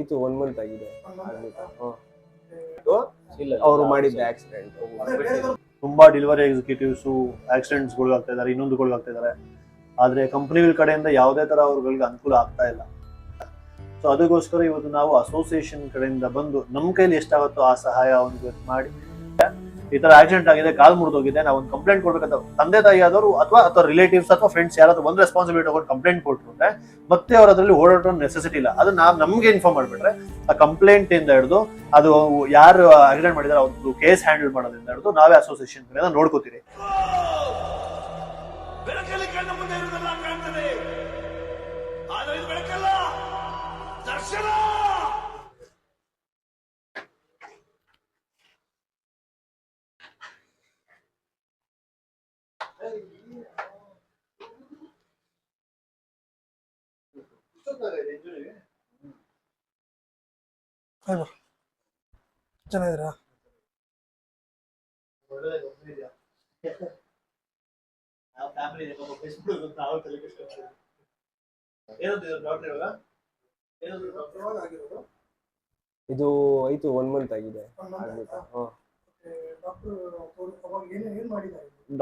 ಆಯ್ತು one month ಆಗಿದೆ. ಅವರು ಮಾಡಿದ್ದ ಆಕ್ಸಿಡೆಂಟ್ ತುಂಬಾ ಡೆಲಿವರಿ ಎಕ್ಸಿಕ್ಯೂಟಿವ್ಸ್ ಆಕ್ಸಿಡೆಂಟ್ಸ್ ಆಗ್ತಾ ಇದ್ದಾರೆ ಇನ್ನೊಂದುಗಳು ಆಗ್ತಾ ಇದ್ದಾರೆ. ಆದ್ರೆ ಕಂಪನಿಗಳ ಕಡೆಯಿಂದ ಯಾವುದೇ ತರ ಅವ್ರಗಳಿಗೆ ಅನುಕೂಲ ಆಗ್ತಾ ಇಲ್ಲ. ಸೊ ಅದಕ್ಕೋಸ್ಕರ ಇವತ್ತು ನಾವು ಅಸೋಸಿಯೇಷನ್ ಕಡೆಯಿಂದ ಬಂದು ನಮ್ಮ ಕೈಲಿ ಎಷ್ಟಾಗುತ್ತೋ ಆ ಸಹಾಯ ಅವನಿಗೆ ಮಾಡಿ ಈ ತರ ಆಕ್ಸಿಡೆಂಟ್ ಆಗಿದೆ, ಕಾಲ್ ಮುರಿದೋಗಿದೆ ನಾವು ಒಂದು ಕಂಪ್ಲೇಂಟ್ ಕೊಡ್ಬೇಕಂತ ತಂದೆ ತಾಯಿ ಆದವರು ಅಥವಾ ಅಥವಾ ರಿಲೇಟಿವ್ಸ್ ಅಥವಾ ಫ್ರೆಂಡ್ಸ್ ಯಾರಾದ್ರೂ ಒಂದು ರೆಸ್ಪಾನ್ಸಿಬಿಲಿಟಿ ತಗೊಂಡು ಕಂಪ್ಲೇಂಟ್ ಕೊಟ್ಟರು ಅಂದ್ರೆ ಮತ್ತೆ ಅವ್ರ ಅದರಲ್ಲಿ ಓಡಾಡೋ ನೆಸೆಸಿಟಿ ಇಲ್ಲ. ಅದು ನಾವು ನಮ್ಗೆ ಇನ್ಫಾರ್ಮ್ ಮಾಡ್ಬಿಟ್ರೆ ಆ ಕಂಪ್ಲೇಂಟ್ ಇಂದ ಹಿಡಿದು ಅದು ಯಾರು ಆಕ್ಸಿಡೆಂಟ್ ಮಾಡಿದಾರೆ ಅವ್ರದ್ದು ಕೇಸ್ ಹ್ಯಾಂಡಲ್ ಮಾಡೋದ್ರಿಂದ ಹಿಡಿದು ನಾವೇ ಅಸೋಸಿಯೇಷನ್ ಕಡೆ ನೋಡ್ಕೋತೀರಿ. ಬೆಳಕಲ್ಲಿ ಕಣ್ಣ ಮುಂದೆ ಇರುವುದೆಲ್ಲ ಕಾಣ್ತದೆ ಆದರೆ ಇದು ಬೆಳಕಲ್ಲ ದರ್ಶನ ಚೆನ್ನಾಗಿದ್ದೀರಾ? ಇದು ಆಯ್ತು? ಒನ್ ಮಂತ್ ಆಗಿದೆ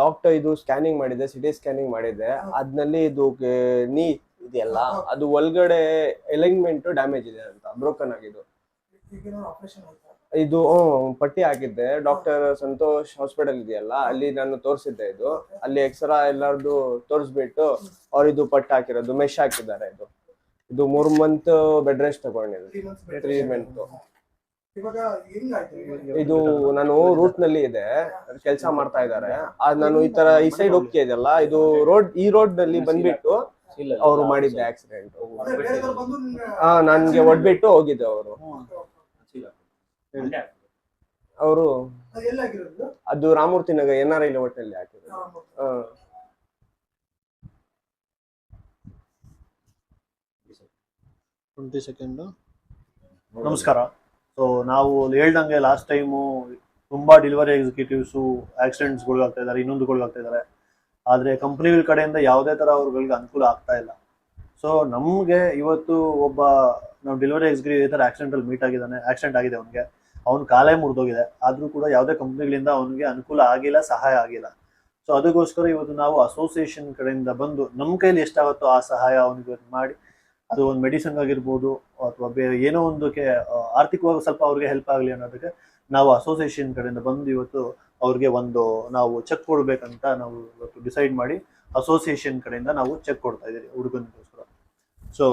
ಡಾಕ್ಟರ್ ಇದು ಸ್ಕ್ಯಾನಿಂಗ್ ಮಾಡಿದೆ ಸಿಟಿ ಸ್ಕ್ಯಾನಿಂಗ್ ಮಾಡಿದೆ. ಅದ್ನಲ್ಲಿ ಇದು ನೀ ಇದೆಯಲ್ಲ ಅದು ಒಳಗಡೆ ಎಲೈನ್ಮೆಂಟ್ ಡ್ಯಾಮೇಜ್ ಇದೆ ಅಂತ ಬ್ರೋಕನ್ ಆಗಿದ್ದು. ಇದು ಹ್ಮ್, ಪಟ್ಟಿ ಹಾಕಿದ್ದೆ. ಡಾಕ್ಟರ್ ಸಂತೋಷ್ ಹಾಸ್ಪಿಟಲ್ ಇದೆಯಲ್ಲ ಅಲ್ಲಿ ನಾನು ತೋರಿಸಿದ್ದೆ ಇದು. ಅಲ್ಲಿ ಎಕ್ಸ್ರಾ ಎಲ್ಲಾರ್ದು ತೋರಿಸ್ಬಿಟ್ಟು ಅವ್ರಿದು ಇದು ಪಟ್ಟಿ ಹಾಕಿರೋದು ಮೆಶ್ ಹಾಕಿದ್ದಾರೆ ಇದು. ಇದು ಮೂರ್ ಮಂತ್ ಬೆಡ್ ರೆಸ್ಟ್ ತಗೊಂಡಿದ್ದು. ಟ್ರೀಟ್ಮೆಂಟ್ ಇದು ನಾನು ರೂಟ್ನಲ್ಲಿ ಇದೆ ಕೆಲಸ ಮಾಡ್ತಾ ಇದ್ದಾರೆ. ನಾನು ಈ ತರ ಈ ಸೈಡ್ ಹೋಗ್ತಾ ಇದೆಯಲ್ಲ ಇದು ರೋಡ್ ಈ ರೋಡ್ನಲ್ಲಿ ಬಂದ್ಬಿಟ್ಟು ಅವರು ಮಾಡಿದ್ದೆ ಆಕ್ಸಿಡೆಂಟ್ ಆ ನನ್ಗೆ ಒಡ್ಬಿಟ್ಟು ಹೋಗಿದ್ದೆ ಅವರು. ಅವರು ಅದು ಎಲ್ಲಿ ಆಗಿರೋದು ಅದು Ramamurthy Nagar N R I ಲೆವೆಟ್ನಲ್ಲಿ ಹಾಕಿದ್ರು ಟ್ವೆಂಟಿ ಸೆಕೆಂಡ್ ನಮಸ್ಕಾರ. ಸೊ ನಾವು ಹೇಳ್ದಂಗೆ ಲಾಸ್ಟ್ ಟೈಮು ತುಂಬಾ ಡೆಲಿವರಿ ಎಕ್ಸಿಕ್ಯೂಟಿವ್ಸು ಆಕ್ಸಿಡೆಂಟ್ಸ್ಗಳಿಗಾಗ್ತಾ ಇದ್ದಾರೆ ಇನ್ನೊಂದುಗಳು ಆಗ್ತಾ ಇದ್ದಾರೆ. ಆದರೆ ಕಂಪ್ನಿಗಳ ಕಡೆಯಿಂದ ಯಾವುದೇ ಥರ ಅವ್ರಗಳಿಗೆ ಅನುಕೂಲ ಆಗ್ತಾ ಇಲ್ಲ. ಸೊ ನಮಗೆ ಇವತ್ತು ಒಬ್ಬ ನಾವು ಡೆಲಿವರಿ ಎಕ್ಸಿಕ್ಯೂಟಿವ್ ಈ ಥರ ಆಕ್ಸಿಡೆಂಟಲ್ಲಿ ಮೀಟ್ ಆಗಿದ್ದಾನೆ ಆಕ್ಸಿಡೆಂಟ್ ಆಗಿದೆ ಅವನಿಗೆ. ಅವ್ನ ಕಾಲೇ ಮುರಿದೋಗಿದೆ. ಆದರೂ ಕೂಡ ಯಾವುದೇ ಕಂಪ್ನಿಗಳಿಂದ ಅವನಿಗೆ ಅನುಕೂಲ ಆಗಿಲ್ಲ, ಸಹಾಯ ಆಗಿಲ್ಲ. ಸೊ ಅದಕ್ಕೋಸ್ಕರ ಇವತ್ತು ನಾವು ಅಸೋಸಿಯೇಷನ್ ಕಡೆಯಿಂದ ಬಂದು ನಮ್ಮ ಕೈಲಿ ಎಷ್ಟಾಗುತ್ತೋ ಆ ಸಹಾಯ ಅವನಿಗೆ ಮಾಡಿ, ಅದು ಒಂದು ಮೆಡಿಸಿನ್ ಆಗಿರ್ಬೋದು ಅಥವಾ ಬೇರೆ ಏನೋ ಒಂದಕ್ಕೆ ಆರ್ಥಿಕವಾಗಿ ಸ್ವಲ್ಪ ಅವ್ರಿಗೆ ಹೆಲ್ಪ್ ಆಗಲಿ ಅನ್ನೋದಕ್ಕೆ ನಾವು ಅಸೋಸಿಯೇಷನ್ ಕಡೆಯಿಂದ ಬಂದು ಇವತ್ತು ಅವ್ರಿಗೆ ಒಂದು ನಾವು ಚೆಕ್ ಕೊಡಬೇಕಂತ ನಾವು ಇವತ್ತು ಡಿಸೈಡ್ ಮಾಡಿ ಅಸೋಸಿಯೇಷನ್ ಕಡೆಯಿಂದ ನಾವು ಚೆಕ್ ಕೊಡ್ತಾ ಇದ್ದೀವಿ ಹುಡುಗನಿಗೋಸ್ಕರ. ಸೊ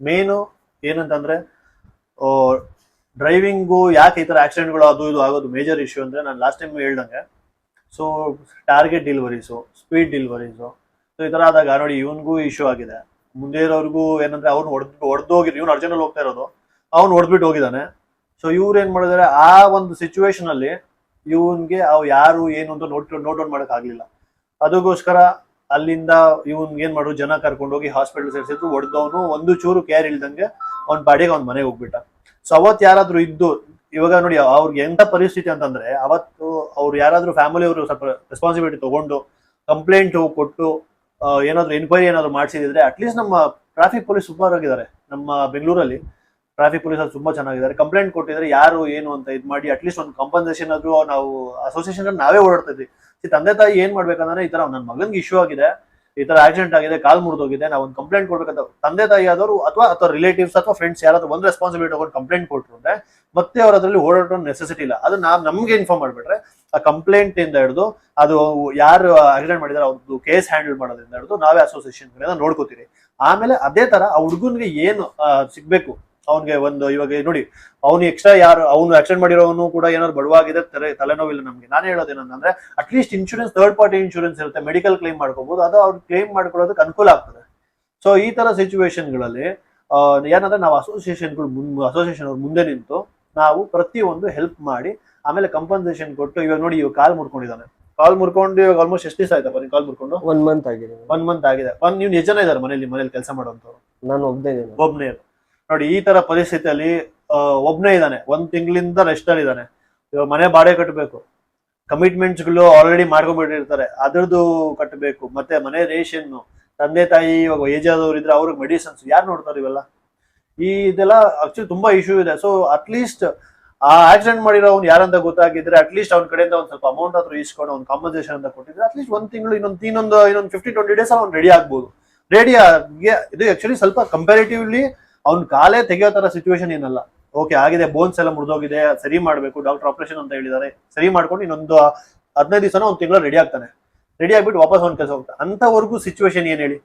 ಮೇನು ಏನಂತಂದ್ರೆ ಡ್ರೈವಿಂಗು ಯಾಕೆ ಈ ಥರ ಆಕ್ಸಿಡೆಂಟ್ಗಳು ಅದು ಇದು ಆಗೋದು ಮೇಜರ್ ಇಶ್ಯೂ ಅಂದ್ರೆ ನಾನು ಲಾಸ್ಟ್ ಟೈಮ್ ಹೇಳ್ದಂಗೆ. So target deliveries speed deliveries so ಈ ತರ ಆದಾಗ ನೋಡಿ ಇವನಿಗೂ ಇಶ್ಯೂ ಆಗಿದೆ. ಮುಂದೆ ಇರೋರ್ಗೂ ಏನಂದ್ರೆ ಅವ್ನು ಹೊಡೆದು ಹೊಡೆದೋಗಿದ್ರು ಇವ್ನು ಅರ್ಜೆಂಟಲ್ಲಿ ಹೋಗ್ತಾ ಇರೋದು. ಅವ್ನು ಹೊಡೆದ್ಬಿಟ್ಟು ಹೋಗಿದ್ದಾನೆ. ಸೊ ಇವ್ರು ಏನ್ ಮಾಡಿದಾರೆ? ಆ ಒಂದು ಸಿಚುವೇಶನ್ ಅಲ್ಲಿ ಇವನ್ಗೆ ಅವ್ ಯಾರು ಏನು ಅಂತ ನೋಟ್ ನೋಟ್ ಔಟ್ ಮಾಡಕ್ ಆಗ್ಲಿಲ್ಲ. ಅದಕ್ಕೋಸ್ಕರ ಅಲ್ಲಿಂದ ಇವನ್ ಏನ್ ಮಾಡು ಜನ ಕರ್ಕೊಂಡೋಗಿ ಹಾಸ್ಪಿಟಲ್ ಸೇರಿಸಿದ್ರು. ಹೊಡೆದವನು ಒಂದು ಚೂರು ಕೇರ್ ಇಲ್ದಂಗೆ ಅವ್ನ ಬಾಡಿಗೆ ಅವ್ನ ಮನೆಗೆ ಹೋಗ್ಬಿಟ್ಟ. ಸೊ ಅವತ್ ಯಾರಾದ್ರೂ ಇದ್ದು, ಇವಾಗ ನೋಡಿ, ಅವ್ರಿಗೆ ಎಂತ ಪರಿಸ್ಥಿತಿ ಅಂತಂದ್ರೆ, ಅವತ್ತು ಅವ್ರು ಯಾರಾದ್ರೂ ಫ್ಯಾಮಿಲಿ ಅವರು ಸ್ವಲ್ಪ ರೆಸ್ಪಾನ್ಸಿಬಿಲಿಟಿ ತಗೊಂಡು ಕಂಪ್ಲೇಂಟ್ ಕೊಟ್ಟು ಏನಾದ್ರೂ ಎನ್ಕ್ವೈರಿ ಏನಾದ್ರು ಮಾಡಿಸಿದ್ರೆ ಅಟ್ಲೀಸ್ಟ್ ನಮ್ಮ ಟ್ರಾಫಿಕ್ ಪೊಲೀಸ್ ಸೂಪರ್ ಆಗಿದ್ದಾರೆ. ನಮ್ಮ ಬೆಂಗಳೂರಲ್ಲಿ ಟ್ರಾಫಿಕ್ ಪೊಲೀಸ್ ಅಲ್ಲಿ ತುಂಬಾ ಚೆನ್ನಾಗಿದ್ದಾರೆ. ಕಂಪ್ಲೇಂಟ್ ಕೊಟ್ಟಿದ್ರೆ ಯಾರು, ಏನು ಅಂತ ಇದು ಮಾಡಿ ಅಟ್ಲೀಸ್ಟ್ ಒಂದು ಕಾಂಪನ್ಸೇಷನ್ ಆದ್ರೂ ನಾವು ಅಸೋಸಿಯೇಷನ್ ನಾವೇ ಓಡಾಡ್ತಾ ಇದ್ವಿ. ತಂದೆ ತಾಯಿ ಏನ್ ಮಾಡ್ಬೇಕಂದ್ರೆ, ಈ ತರ ನನ್ನ ಮಗನಿಗೆ ಇಶ್ಯೂ ಆಗಿದೆ. ಈ ತರ ಆಕ್ಸಿಡೆಂಟ್ ಆಗಿದೆ, ಕಾಲ್ ಮುರಿದೋಗಿದೆ ನಾವು ಒಂದು ಕಂಪ್ಲೇಂಟ್ ಕೊಡ್ಬೇಕಂತ ತಂದೆ ತಾಯಿ ಆದವರು ಅಥವಾ ಅಥವಾ ರಿಲೇಟಿವ್ಸ್ ಅಥವಾ ಫ್ರೆಂಡ್ಸ್ ಯಾರಾದ್ರೂ ಒಂದು ರೆಸ್ಪಾನ್ಸಿಬಿಲಿಟಿ ತಗೊಂಡು ಕಂಪ್ಲೇಂಟ್ ಕೊಟ್ಟರು ಅಂದ್ರೆ ಮತ್ತೆ ಅವ್ರ ಅದರಲ್ಲಿ ಓಡಾಡೋ ನೆಸೆಸಿಟಿ ಇಲ್ಲ. ಅದು ನಾವು ನಮ್ಗೆ ಇನ್ಫಾರ್ಮ್ ಮಾಡ್ಬಿಟ್ರೆ ಆ ಕಂಪ್ಲೇಂಟ್ ಇಂದ ಹಿಡಿದು ಅದು ಯಾರು ಆಕ್ಸಿಡೆಂಟ್ ಮಾಡಿದಾರೆ ಅವ್ರದ್ದು ಕೇಸ್ ಹ್ಯಾಂಡಲ್ ಮಾಡೋದ್ರಿಂದ ಹಿಡಿದು ನಾವೇ ಅಸೋಸಿಯೇಷನ್ ನೋಡ್ಕೋತೀರಿ. ಆಮೇಲೆ ಅದೇ ತರ ಆ ಹುಡುಗನ್ಗೆ ಏನು ಸಿಗ್ಬೇಕು? ಅವ್ನಿಗೆ ಒಂದು ಇವಾಗ ನೋಡಿ ಅವ್ನು ಎಕ್ಸ್ಟ್ರಾ ಯಾರು ಅವ್ನು ಆಕ್ಸಿಡೆಂಟ್ ಮಾಡಿರೋನು ಕೂಡ ಏನಾದ್ರು ಬಡವಾಗಿದೆ ತಲೆ ತಲೆನೋವಿಲ್ಲ ನಮಗೆ. ನಾನು ಹೇಳೋದೇನಂದ್ರೆ at least insurance third party insurance ಇರುತ್ತೆ ಮೆಡಿಕಲ್ ಕ್ಲೇಮ್ ಮಾಡ್ಕೋಬಹುದು ಅದು ಅವ್ರು ಕ್ಲೇಮ್ ಮಾಡ್ಕೊಳ್ಳೋದಕ್ಕೆ ಅನುಕೂಲ ಆಗ್ತದೆ. ಸೊ ಈ ತರ ಸಿಚುವೇಶನ್ಗಳಲ್ಲಿ ಏನಂದ್ರೆ ನಾವು ಅಸೋಸಿಯೇಷನ್ಗಳು ಅಸೋಸಿಯೇಷನ್ ಅವ್ರ ಮುಂದೆ ನಿಂತು ನಾವು ಪ್ರತಿಯೊಂದು ಹೆಲ್ಪ್ ಮಾಡಿ ಆಮೇಲೆ ಕಂಪನ್ಸೇಷನ್ ಕೊಟ್ಟು ಇವಾಗ ನೋಡಿ ಇವಾಗ ಕಾಲ್ ಮುಡ್ಕೊಂಡಿದ್ದಾನೆ ಕಾಲ್ ಮುರ್ಕೊಂಡು ಇವಾಗ ಆಲ್ಮೋಸ್ಟ್ ಎಷ್ಟು ದಿವಸ ಆಯ್ತಪ್ಪ ಬನ್ನಿ ಕಾಲ್ ಮುರ್ಕೊಂಡು? ಒನ್ ಮಂತ್ ಆಗಿದೆ. ಒನ್ ಮಂತ್ ಆಗಿದೆ. ಒಂದ್ ನೀವು ಎಷ್ಟು ಜನ ಇದ್ದಾರೆ ಮನೇಲಿ ಮನೇಲಿ ಕೆಲಸ ಮಾಡುವಂತವ್ರು ನಾನು ಒಬ್ಬನೇ ಒಬ್ನೇ ನೋಡಿ, ಈ ತರ ಪರಿಸ್ಥಿತಿಯಲ್ಲಿ ಒಬ್ನೇ ಇದ್ದಾನೆ, ಒಂದ್ ತಿಂಗಳಿಂದ ರೆಸ್ಟ್ ಅಲ್ಲಿ ಇದ್ದಾನೆ. ಇವಾಗ ಮನೆ ಬಾಡಿಗೆ ಕಟ್ಟಬೇಕು ಕಮಿಟ್ಮೆಂಟ್ಸ್ಗಳು ಆಲ್ರೆಡಿ ಮಾಡ್ಕೊಂಡ್ಬಿಟ್ಟಿರ್ತಾರೆ. ಅದ್ರದ್ದು ಕಟ್ಟಬೇಕು ಮತ್ತೆ ಮನೆ ರೇಷನ್, ತಂದೆ ತಾಯಿ, ಇವಾಗ ಏಜ್ ಆದವ್ರು ಇದ್ರೆ ಅವ್ರಿಗೆ ಮೆಡಿಸಿನ್ಸ್ ಯಾರು ನೋಡ್ತಾರೆ ಇವೆಲ್ಲ? ಈ ಇದೆಲ್ಲ ಆಕ್ಚುಲಿ ತುಂಬಾ ಇಶ್ಯೂ ಇದೆ. ಸೊ ಅಟ್ಲೀಸ್ಟ್ ಆ ಆಕ್ಸಿಡೆಂಟ್ ಮಾಡಿರೋ ಅವ್ನು ಯಾರಂತ ಗೊತ್ತಾಗಿದ್ರೆ ಅಟ್ಲೀಸ್ಟ್ ಅವ್ನ ಕಡೆಯಿಂದ ಒಂದ್ ಸ್ವಲ್ಪ ಅಮೌಂಟ್ ಆದ್ರೂ ಇಸ್ಕೊಂಡು ಒಂದು ಕಾಂಪನ್ಸೇಷನ್ ಅಂತ ಕೊಟ್ಟಿದ್ರೆ ಅಟ್ಲೀಸ್ಟ್ ಒಂದ್ ತಿಂಗಳು, ಇನ್ನೊಂದು ಇನ್ನೊಂದು ಇನ್ನೊಂದು ಫಿಫ್ಟಿ ಟ್ವೆಂಟಿ ಡೇಸ್ ಅವ್ನು ರೆಡಿ ಆಗ್ಬೋದು. ರೆಡಿ ಇದು ಆಕ್ಚುಲಿ ಸ್ವಲ್ಪ ಕಂಪ್ಯಾರಿಟಿವ್ಲಿ ಅವ್ನ ಕಾಲೇ ತೆಗೆಯೋ ತರ ಸಿಚುವೇಶನ್ ಏನಲ್ಲ. ಓಕೆ ಆಗಿದೆ ಬೋನ್ಸ್ ಎಲ್ಲ ಮುರಿದೋಗಿದೆ, ಸರಿ ಮಾಡಬೇಕು ಡಾಕ್ಟರ್ ಆಪರೇಷನ್ ಅಂತ ಹೇಳಿದ್ದಾರೆ, ಸರಿ ಮಾಡ್ಕೊಂಡು ಇನ್ನೊಂದು ಹದಿನೈದು ದಿವಸನ ಒಂದು ತಿಂಗಳು ರೆಡಿ ಆಗ್ತಾನೆ. ರೆಡಿ ಆಗ್ಬಿಟ್ಟು ವಾಪಸ್ ಅವ್ನ ಕೆಲಸ ಹೋಗ್ತಾನೆ ಅಂತವರೆಗೂ ಸಿಚುವೇಶನ್ ಏನ್ ಹೇಳಿ?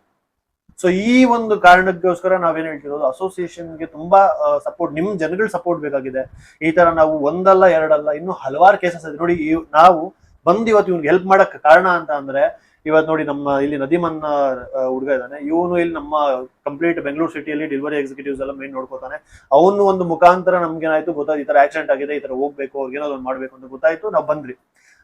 ಸೊ ಈ ಒಂದು ಕಾರಣಕ್ಕೋಸ್ಕರ ನಾವೇನ್ ಹೇಳ್ತಿರೋದು ಅಸೋಸಿಯೇಷನ್ಗೆ ತುಂಬಾ ಸಪೋರ್ಟ್ ನಿಮ್ ಜನಗಳ ಸಪೋರ್ಟ್ ಬೇಕಾಗಿದೆ. ಈ ತರ ನಾವು ಒಂದಲ್ಲ, ಎರಡಲ್ಲ, ಇನ್ನು ಹಲವಾರು ಕೇಸಸ್ ಇದೆ. ನೋಡಿ ನಾವು ಬಂದ್ ಇವತ್ತು ಇವ್ನಿಗೆ ಹೆಲ್ಪ್ ಮಾಡಕ್ ಕಾರಣ ಅಂತ ಅಂದ್ರೆ ಇವತ್ತು ನೋಡಿ ನಮ್ಮ ಇಲ್ಲಿ ನದಿಮನ್ ಹುಡುಗ ಇದ್ದಾನೆ. ಇವನು ಇಲ್ಲಿ ನಮ್ಮ ಕಂಪ್ಲೀಟ್ ಬೆಂಗಳೂರು ಸಿಟಿಯಲ್ಲಿ ಡೆಲಿವರಿ ಎಕ್ಸಿಕ್ಯೂಟಿವ್ಸ್ ಎಲ್ಲ ಮೇನ್ ನೋಡ್ಕೋತಾನೆ. ಅವನು ಒಂದು ಮುಖಾಂತರ ನಮ್ಗೆ ಏನಾಯ್ತು ಗೊತ್ತಾಯ್ತು, ಈ ತರ ಆಕ್ಸಿಡೆಂಟ್ ಆಗಿದೆ, ಈ ತರ ಹೋಗ್ಬೇಕು ಏನಾದ್ರು ಒಂದ್ ಮಾಡ್ಬೇಕು ಅಂತ ಗೊತ್ತಾಯ್ತು, ನಾವು ಬಂದ್ರಿ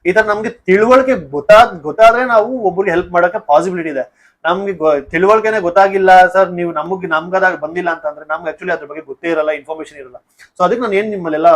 ಈ ತರ ನಮ್ಗೆ ತಿಳುವಳಿಕೆ ಗೊತ್ತಾದ್, ಗೊತ್ತಾದ್ರೆ ನಾವು ಒಬ್ಬರಿಗೆ ಹೆಲ್ಪ್ ಮಾಡಕ್ಕೆ ಪಾಸಿಬಿಲಿಟಿ ಇದೆ. ನಮ್ಗೆ ತಿಳುವಳಿಕೆನೆ ಗೊತ್ತಾಗಿಲ್ಲ, ಸರ್, ನೀವು ನಮಗೆ, ನಮ್ಗದಾಗ ಬಂದಿಲ್ಲ ಅಂತ ಅಂದ್ರೆ ನಮ್ಗೆ ಆಕ್ಚುಲಿ ಅದ್ರ ಬಗ್ಗೆ ಗೊತ್ತೇ ಇರಲ್ಲ ಇನ್ಫಾರ್ಮೇಶನ್ ಇರಲ್ಲ. ಸೊ ಅದಕ್ಕೆ ನಾನು ಏನ್ ನಿಮ್ಮಲ್ಲೆಲ್ಲ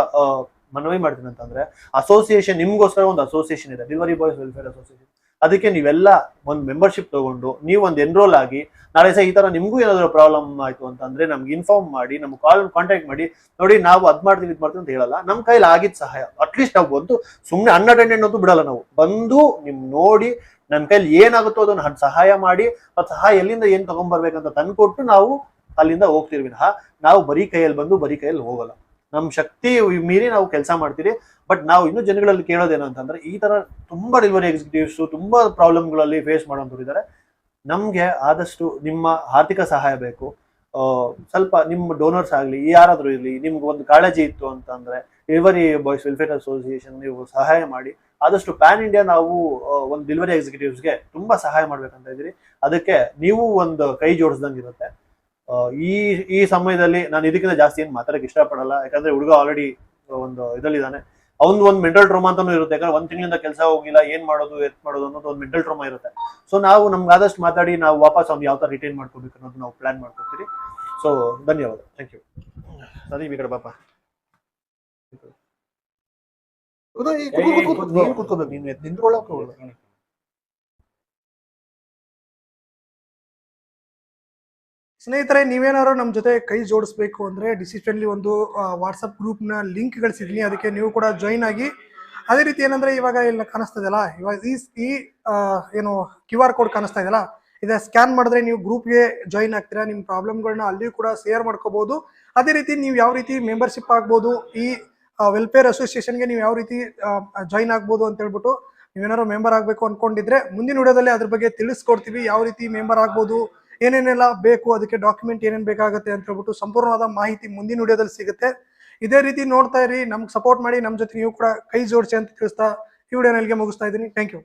ಮನವಿ ಮಾಡ್ತೀನಿ ಅಂತಂದ್ರೆ ಅಸೋಸಿಯೇಷನ್ ನಿಮ್ಗೋಸ್ಕರ ಒಂದು ಅಸೋಸಿಯೇಷನ್ ಇದೆ ಡೆಲಿವರಿ ಬಾಯ್ಸ್ ವೆಲ್ಫೇರ್ ಅಸೋಸಿಯೇಷನ್ ಅದಕ್ಕೆ ನೀವೆಲ್ಲ ಒಂದು ಮೆಂಬರ್ಶಿಪ್ ತಗೊಂಡು ನೀವು ಒಂದು ಎನ್ರೋಲ್ ಆಗಿ, ನಾಳೆ ಸಹ ಈ ತರ ನಿಮಗೂ ಏನಾದರೂ ಪ್ರಾಬ್ಲಮ್ ಆಯ್ತು ಅಂತಂದ್ರೆ ನಮ್ಗೆ ಇನ್ಫಾರ್ಮ್ ಮಾಡಿ, ನಮ್ಗೆ ಕಾಲ್ ಕಾಂಟ್ಯಾಕ್ಟ್ ಮಾಡಿ. ನೋಡಿ, ನಾವು ಅದ್ ಮಾಡ್ತೀವಿ, ಇದು ಮಾಡ್ತೀವಿ ಅಂತ ಹೇಳಲ್ಲ. ನಮ್ಮ ಕೈಲಿ ಆಗಿದ್ದು ಸಹಾಯ. ಅಟ್ಲೀಸ್ಟ್ ನಾವು ಬಂದು ಸುಮ್ಮನೆ ಅನ್ಅಟೆಂಡೆಂಟ್ ಅಂತೂ ಬಿಡಲ್ಲ ನಾವು. ಬಂದು ನಿಮ್ ನೋಡಿ ನನ್ನ ಕೈಲಿ ಏನಾಗುತ್ತೋ ಅದನ್ನ ಸಹಾಯ ಮಾಡಿ ಆ ಸಹಾಯ ಎಲ್ಲಿಂದ ಏನ್ ತಗೊಂಡ್ಬರ್ಬೇಕಂತ ತಂದ್ಕೊಟ್ಟು ನಾವು ಅಲ್ಲಿಂದ ಹೋಗ್ತಿರ್ವಿ. ನಾವು ಬರೀ ಕೈಯಲ್ಲಿ ಬಂದು ಬರೀ ಕೈಯಲ್ಲಿ ಹೋಗಲ್ಲ. ನಮ್ ಶಕ್ತಿ ಮೀರಿ ನಾವು ಕೆಲಸ ಮಾಡ್ತೀರಿ. ಬಟ್ ನಾವು ಇನ್ನೂ ಜನಗಳಲ್ಲಿ ಕೇಳೋದೇನು ಅಂತಂದ್ರೆ, ಈ ತರ ತುಂಬಾ ಡೆಲಿವರಿ ಎಕ್ಸಿಕ್ಯೂಟಿವ್ಸ್ ತುಂಬಾ ಪ್ರಾಬ್ಲಮ್ಗಳಲ್ಲಿ ಫೇಸ್ ಮಾಡೋಂಥವ್ರು ಇದ್ದಾರೆ ನಮ್ಗೆ ಆದಷ್ಟು ನಿಮ್ಮ ಆರ್ಥಿಕ ಸಹಾಯ ಬೇಕು. ಸ್ವಲ್ಪ ನಿಮ್ಮ ಡೋನರ್ಸ್ ಆಗಲಿ, ಯಾರಾದರೂ ಇರಲಿ, ನಿಮ್ಗೆ ಒಂದು ಕಾಳಜಿ ಇತ್ತು ಅಂತಂದ್ರೆ ಡೆಲಿವರಿ ಬಾಯ್ಸ್ ವೆಲ್ಫೇರ್ ಅಸೋಸಿಯೇಷನ್ ನೀವು ಸಹಾಯ ಮಾಡಿ, ಆದಷ್ಟು ಪ್ಯಾನ್ ಇಂಡಿಯಾ ನಾವು ಒಂದು ಡೆಲಿವರಿ ಎಕ್ಸಿಕ್ಯೂಟಿವ್ಸ್ಗೆ ತುಂಬಾ ಸಹಾಯ ಮಾಡ್ಬೇಕಂತ ಇದ್ದೀರಿ. ಅದಕ್ಕೆ ನೀವು ಒಂದು ಕೈ ಜೋಡಿಸ್ದಂಗೆ ಇರುತ್ತೆ. ಈ ಈ ಸಮಯದಲ್ಲಿ ನಾನು ಇದಕ್ಕಿಂತ ಜಾಸ್ತಿ ಏನು ಮಾತಾಡಕ್ಕೆ ಇಷ್ಟಪಡಲ್ಲ. ಯಾಕಂದ್ರೆ ಹುಡುಗ ಆಲ್ರೆಡಿ ಒಂದು ಇದಲ್ಲಿದ್ದಾನೆ ಅವ್ನು ಒಂದು ಮೆಂಟಲ್ ಟ್ರೋಮಾ ಅಂತಾನು ಇರುತ್ತೆ. ಯಾಕಂದ್ರೆ ಒಂದ್ ತಿಂಗಳಿಂದ ಕೆಲಸ ಹೋಗಿಲ್ಲ ಏನ್ ಮಾಡೋದು ಎತ್ ಮಾಡೋದು ಅನ್ನೋದು ಒಂದು ಮೆಂಟಲ್ ಟ್ರೋಮಾ ಇರುತ್ತೆ. ಸೊ ನಾವು ನಮ್ಗೆ ಆದಷ್ಟು ಮಾತಾಡಿ ನಾವು ವಾಪಸ್ ಅವ್ನು ಯಾವ ತರ ರಿಟೈನ್ ಮಾಡ್ಕೋಬೇಕು ಅನ್ನೋದು ನಾವು ಪ್ಲಾನ್ ಮಾಡ್ಕೊತೀರಿ ಸೊ ಧನ್ಯವಾದ. ಥ್ಯಾಂಕ್ ಯು ಸರಿ ಈ ಕಡೆ ಪಾಪ ನೀನು ಕೂತ್ಕೋಬೇಕು. ನೀನು ನಿಂತ್ಕೊಳ್ಳೋಕೆ ಸ್ನೇಹಿತರೆ, ನೀವೇನಾದ್ರು ನಮ್ಮ ಜೊತೆ ಕೈ ಜೋಡಿಸ್ಬೇಕು ಅಂದ್ರೆ ಡಿಸಿಷನ್ಲಿ ಒಂದು ವಾಟ್ಸಪ್ ಗ್ರೂಪ್ನ ಲಿಂಕ್ ಗಳಿಸಿದ್ದೀನಿ ಅದಕ್ಕೆ ನೀವು ಕೂಡ ಜಾಯಿನ್ ಆಗಿ. ಅದೇ ರೀತಿ ಏನಂದ್ರೆ ಇವಾಗ ಇಲ್ಲಿ ಕಾಣಿಸ್ತಾ ಇದೆಯಲ್ಲ ಇವಾಗ ಈ ಈ ಏನು ಕ್ಯೂ ಆರ್ ಕೋಡ್ ಕಾಣಿಸ್ತಾ ಇದೆಯಲ್ಲ ಇದ ಸ್ಕ್ಯಾನ್ ಮಾಡಿದ್ರೆ ನೀವು ಗ್ರೂಪ್ಗೆ ಜಾಯಿನ್ ಆಗ್ತೀರಾ, ನಿಮ್ಮ ಪ್ರಾಬ್ಲಮ್ಗಳನ್ನ ಅಲ್ಲಿಯೂ ಕೂಡ ಶೇರ್ ಮಾಡ್ಕೋಬಹುದು ಅದೇ ರೀತಿ ನೀವು ಯಾವ ರೀತಿ ಮೆಂಬರ್ಶಿಪ್ ಆಗ್ಬೋದು, ಈ ವೆಲ್ಫೇರ್ ಅಸೋಸಿಯೇಷನ್ಗೆ ನೀವು ಯಾವ ರೀತಿ ಜಾಯಿನ್ ಆಗ್ಬೋದು ಅಂತ ಹೇಳ್ಬಿಟ್ಟು ನೀವೇನಾದ್ರು ಮೆಂಬರ್ ಆಗಬೇಕು ಅನ್ಕೊಂಡಿದ್ರೆ ಮುಂದಿನ ವಿಡಿಯೋದಲ್ಲಿ ಅದ್ರ ಬಗ್ಗೆ ತಿಳಿಸ್ಕೊಡ್ತೀವಿ, ಯಾವ ರೀತಿ ಮೆಂಬರ್ ಆಗ್ಬೋದು ಏನೇನೆಲ್ಲ ಬೇಕು, ಅದಕ್ಕೆ ಡಾಕ್ಯುಮೆಂಟ್ ಏನೇನು ಬೇಕಾಗುತ್ತೆ ಅಂತ ಹೇಳ್ಬಿಟ್ಟು ಸಂಪೂರ್ಣವಾದ ಮಾಹಿತಿ ಮುಂದಿನ ವಿಡಿಯೋದಲ್ಲಿ ಸಿಗುತ್ತೆ. ಇದೇ ರೀತಿ ನೋಡ್ತಾ ಇರಿ, ನಮ್ಗೆ ಸಪೋರ್ಟ್ ಮಾಡಿ ನಮ್ಮ ಜೊತೆ ನೀವು ಕೂಡ ಕೈ ಜೋಡಿಸಿ ಅಂತ ತಿಳಿಸ್ತಾ ಈ ವಿಡಿಯೋನ ಇಲ್ಲಿಗೆ ಮುಗಿಸ್ತಾ ಇದ್ದೀನಿ. Thank you